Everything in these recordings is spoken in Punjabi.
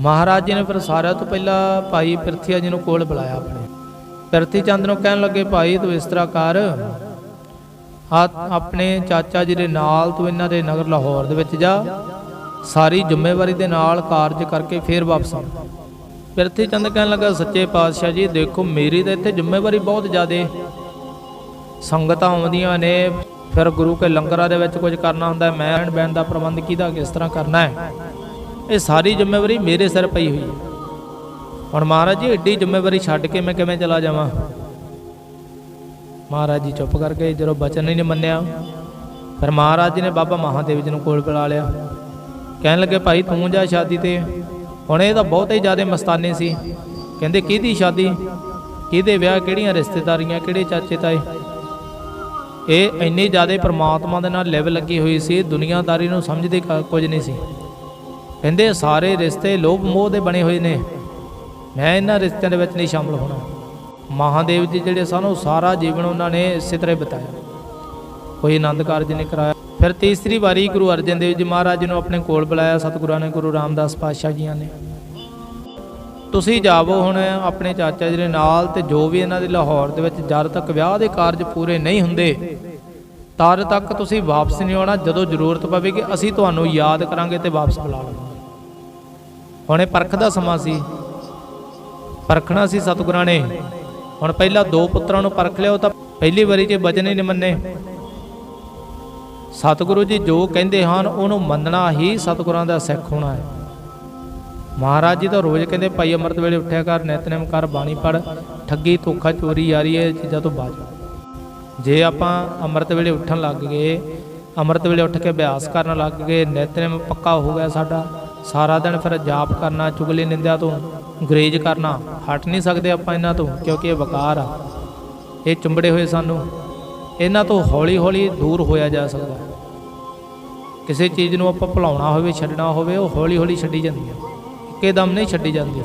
ਮਹਾਰਾਜ ਜੀ ਨੇ ਫਿਰ ਸਾਰਿਆਂ ਤੋਂ ਪਹਿਲਾਂ ਭਾਈ ਪਿਰਥੀਆ ਜੀ ਨੂੰ ਕੋਲ ਬੁਲਾਇਆ ਆਪਣੇ। ਪਿਰਥੀ ਚੰਦ ਨੂੰ ਕਹਿਣ ਲੱਗੇ ਭਾਈ ਤੂੰ ਇਸ ਤਰ੍ਹਾਂ ਕਰ। ਆ ਆਪਣੇ ਚਾਚਾ ਜੀ ਦੇ ਨਾਲ ਤੂੰ ਇਹਨਾਂ ਦੇ ਨਗਰ ਲਾਹੌਰ ਦੇ ਵਿੱਚ ਜਾ। ਸਾਰੀ ਜ਼ਿੰਮੇਵਾਰੀ ਦੇ ਨਾਲ ਕਾਰਜ ਕਰਕੇ ਫੇਰ ਵਾਪਸ ਆ। ਪਿਰਥੀ ਚੰਦ ਕਹਿਣ ਲੱਗਾ ਸੱਚੇ ਪਾਤਸ਼ਾਹ ਜੀ ਦੇਖੋ ਮੇਰੀ ਤਾਂ ਇੱਥੇ ਜ਼ਿੰਮੇਵਾਰੀ ਬਹੁਤ ਜ਼ਿਆਦੇ। ਸੰਗਤਾਂ ਆਉਂਦੀਆਂ ਨੇ ਫਿਰ ਗੁਰੂ ਕੇ ਲੰਗਰਾਂ ਦੇ ਵਿੱਚ ਕੁਝ ਕਰਨਾ ਹੁੰਦਾ ਹੈ, ਮੈਂ ਰਹਿਣ ਬਹਿਣ ਦਾ ਪ੍ਰਬੰਧ ਕਿਹਦਾ ਕਿਸ ਤਰ੍ਹਾਂ ਕਰਨਾ ਹੈ? ਇਹ ਸਾਰੀ ਜ਼ਿੰਮੇਵਾਰੀ ਮੇਰੇ ਸਿਰ ਪਈ ਹੋਈ ਹੈ। ਹੁਣ ਮਹਾਰਾਜ ਜੀ, ਏਡੀ ਜ਼ਿੰਮੇਵਾਰੀ ਛੱਡ ਕੇ ਮੈਂ ਕਿਵੇਂ ਚਲਾ ਜਾਵਾਂ? ਮਹਾਰਾਜ ਜੀ ਚੁੱਪ ਕਰਕੇ ਜਦੋਂ ਬਚਨ ਹੀ ਨਹੀਂ ਮੰਨਿਆ। ਫਿਰ ਮਹਾਰਾਜ ਜੀ ਨੇ ਬਾਬਾ ਮਹਾਦੇਵ ਜੀ ਨੂੰ ਕੋਲ ਬੁਲਾ ਲਿਆ। ਕਹਿਣ ਲੱਗੇ, ਭਾਈ, ਤੂੰ ਜਾ ਸ਼ਾਦੀ ਤੇ। ਹੁਣ ਇਹ ਤਾਂ ਬਹੁਤ ਹੀ ਜ਼ਿਆਦਾ ਮਸਤਾਨੇ ਸੀ। ਕਹਿੰਦੇ, ਕਿਹਦੀ ਸ਼ਾਦੀ? ਕਿਹਦੇ ਵਿਆਹ? ਕਿਹੜੀਆਂ ਰਿਸ਼ਤੇਦਾਰੀਆਂ? ਕਿਹੜੇ ਚਾਚੇ ਤਾਏ? ਇਹ ਇੰਨੀ ਜ਼ਿਆਦਾ ਪ੍ਰਮਾਤਮਾ ਦੇ ਨਾਲ ਲਿਵ ਲੱਗੀ ਹੋਈ ਸੀ। ਦੁਨੀਆਦਾਰੀ ਨੂੰ ਸਮਝਦੇ ਕ- ਕੁਝ ਨਹੀਂ ਸੀ। ਕਹਿੰਦੇ ਸਾਰੇ ਰਿਸ਼ਤੇ ਲੋਭ ਮੋਹ ਦੇ ਬਣੇ ਹੋਏ ਨੇ। ਮੈਂ ਇਹਨਾਂ ਰਿਸ਼ਤਿਆਂ ਦੇ ਵਿੱਚ ਨਹੀਂ ਸ਼ਾਮਲ ਹੋਣਾ। ਮਹਾਦੇਵ ਜੀ ਜਿਹੜੇ ਸਾਨੂੰ ਸਾਰਾ ਜੀਵਨ ਉਹਨਾਂ ਨੇ ਇਸੇ ਤਰ੍ਹਾਂ ਹੀ ਬਿਤਾਇਆ। ਕੋਈ ਆਨੰਦ ਕਾਰਜ ਨੇ ਕਰਾਇਆ। ਫਿਰ ਤੀਸਰੀ ਵਾਰੀ ਗੁਰੂ ਅਰਜਨ ਦੇਵ ਜੀ ਮਹਾਰਾਜ ਜੀ ਨੂੰ ਆਪਣੇ ਕੋਲ ਬੁਲਾਇਆ। ਸਤਿਗੁਰਾਂ ਨੇ, ਗੁਰੂ ਰਾਮਦਾਸ ਪਾਤਸ਼ਾਹ ਜੀਆਂ ਨੇ। ਤੁਸੀਂ ਜਾਵੋ ਹੁਣ ਆਪਣੇ ਚਾਚਾ ਜੀ ਦੇ ਨਾਲ ਤੇ ਜੋ ਵੀ ਇਹਨਾਂ ਦੇ ਲਾਹੌਰ ਦੇ ਵਿੱਚ ਜਦ ਤੱਕ ਵਿਆਹ ਦੇ ਕਾਰਜ ਪੂਰੇ ਨਹੀਂ ਹੁੰਦੇ, ਤਦ ਤੱਕ ਤੁਸੀਂ ਵਾਪਸ ਨਹੀਂ ਆਉਣਾ। ਜਦੋਂ ਜ਼ਰੂਰਤ ਪਵੇਗੀ, ਅਸੀਂ ਤੁਹਾਨੂੰ ਯਾਦ ਕਰਾਂਗੇ ਤੇ ਵਾਪਸ ਬੁਲਾ ਲਵਾਂਗੇ। ਹੁਣ ਇਹ ਪਰਖ ਦਾ ਸਮਾਂ ਸੀ। ਪਰਖਣਾ ਸੀ ਸਤਿਗੁਰਾਂ ਨੇ। ਹੁਣ ਪਹਿਲਾਂ ਦੋ ਪੁੱਤਰਾਂ ਨੂੰ ਪਰਖ ਲਿਓ ਤਾਂ ਪਹਿਲੀ ਵਾਰੀ 'ਚ ਬਚਨ ਹੀ ਨਹੀਂ ਮੰਨੇ। ਸਤਿਗੁਰੂ ਜੀ ਜੋ ਕਹਿੰਦੇ ਹਨ, ਉਹਨੂੰ ਮੰਨਣਾ ਹੀ ਸਤਿਗੁਰਾਂ ਦਾ ਸਿੱਖ ਹੋਣਾ ਹੈ। ਮਹਾਰਾਜ ਜੀ ਤਾਂ ਰੋਜ਼ ਕਹਿੰਦੇ, ਭਾਈ ਅੰਮ੍ਰਿਤ ਵੇਲੇ ਉੱਠਿਆ ਕਰ, ਨਿਤਨੇਮ ਕਰ, ਬਾਣੀ ਪੜ ਠੱਗੀ, ਧੋਖਾ, ਚੋਰੀ ਆ ਰਹੀ ਹੈ ਚੀਜ਼ਾਂ ਤੋਂ ਬਾਜ ਜੇ ਆਪਾਂ ਅੰਮ੍ਰਿਤ ਵੇਲੇ ਉੱਠਣ ਲੱਗ ਗਏ, ਅੰਮ੍ਰਿਤ ਵੇਲੇ ਉੱਠ ਕੇ ਅਭਿਆਸ ਕਰਨ ਲੱਗ ਗਏ, ਨਿਤਨੇਮ ਪੱਕਾ ਹੋ ਗਿਆ ਸਾਡਾ ਸਾਰਾ ਦਿਨ ਫਿਰ ਜਾਪ ਕਰਨਾ, ਚੁਗਲੀ ਨਿੰਦਿਆ ਤੋਂ ਗਰੇਜ ਕਰਨਾ, ਹਟ ਨਹੀਂ ਸਕਦੇ ਆਪਾਂ ਇਹਨਾਂ ਤੋਂ, ਕਿਉਂਕਿ ਇਹ ਵਕਾਰ ਆ। ਇਹ ਚੁੰਬੜੇ ਹੋਏ ਸਾਨੂੰ, ਇਹਨਾਂ ਤੋਂ ਹੌਲੀ ਹੌਲੀ ਦੂਰ ਹੋਇਆ ਜਾ ਸਕਦਾ। ਕਿਸੇ ਚੀਜ਼ ਨੂੰ ਆਪਾਂ ਭੁਲਾਉਣਾ ਹੋਵੇ, ਛੱਡਣਾ ਹੋਵੇ, ਉਹ ਹੌਲੀ ਹੌਲੀ ਛੱਡੀ ਜਾਂਦੀ ਹੈ ਇੱਕੇਦਮ ਨਹੀਂ ਛੱਡੀ ਜਾਂਦੀ।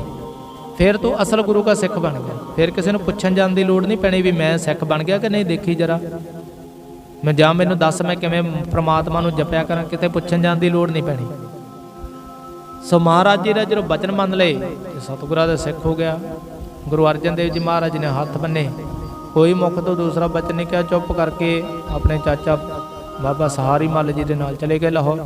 ਫਿਰ ਤੂੰ ਅਸਲ ਗੁਰੂ ਦਾ ਸਿੱਖ ਬਣ ਗਿਆ। ਫਿਰ ਕਿਸੇ ਨੂੰ ਪੁੱਛਣ ਜਾਣ ਦੀ ਲੋੜ ਨਹੀਂ ਪੈਣੀ ਵੀ ਮੈਂ ਸਿੱਖ ਬਣ ਗਿਆ ਕਿ ਨਹੀਂ, ਦੇਖੀ ਜਰਾ। ਮੈਂ ਜਾਂ ਮੈਨੂੰ ਦੱਸ ਮੈਂ ਕਿਵੇਂ ਪ੍ਰਮਾਤਮਾ ਨੂੰ ਜਪਿਆ ਕਰਾਂ, ਕਿਤੇ ਪੁੱਛਣ ਜਾਣ ਦੀ ਲੋੜ ਨਹੀਂ ਪੈਣੀ। ਸੋ ਮਹਾਰਾਜ ਜੀ ਦਾ ਜਦੋਂ ਬਚਨ ਮੰਨ ਲਏ, ਤੇ ਸਤਿਗੁਰਾਂ ਦਾ ਸਿੱਖ ਹੋ ਗਿਆ। ਗੁਰੂ ਅਰਜਨ ਦੇਵ ਜੀ ਮਹਾਰਾਜ ਨੇ ਹੱਥ ਬੰਨੇ। ਕੋਈ ਮੁੱਖ ਤੋਂ ਦੂਸਰਾ ਬਚਨ ਨਹੀਂ ਕਿਹਾ, ਚੁੱਪ ਕਰਕੇ ਆਪਣੇ ਚਾਚਾ ਬਾਬਾ ਸਹਾਰੀ ਮੱਲ ਜੀ ਦੇ ਨਾਲ ਚਲੇ ਗਏ ਲਾਹੌਰ।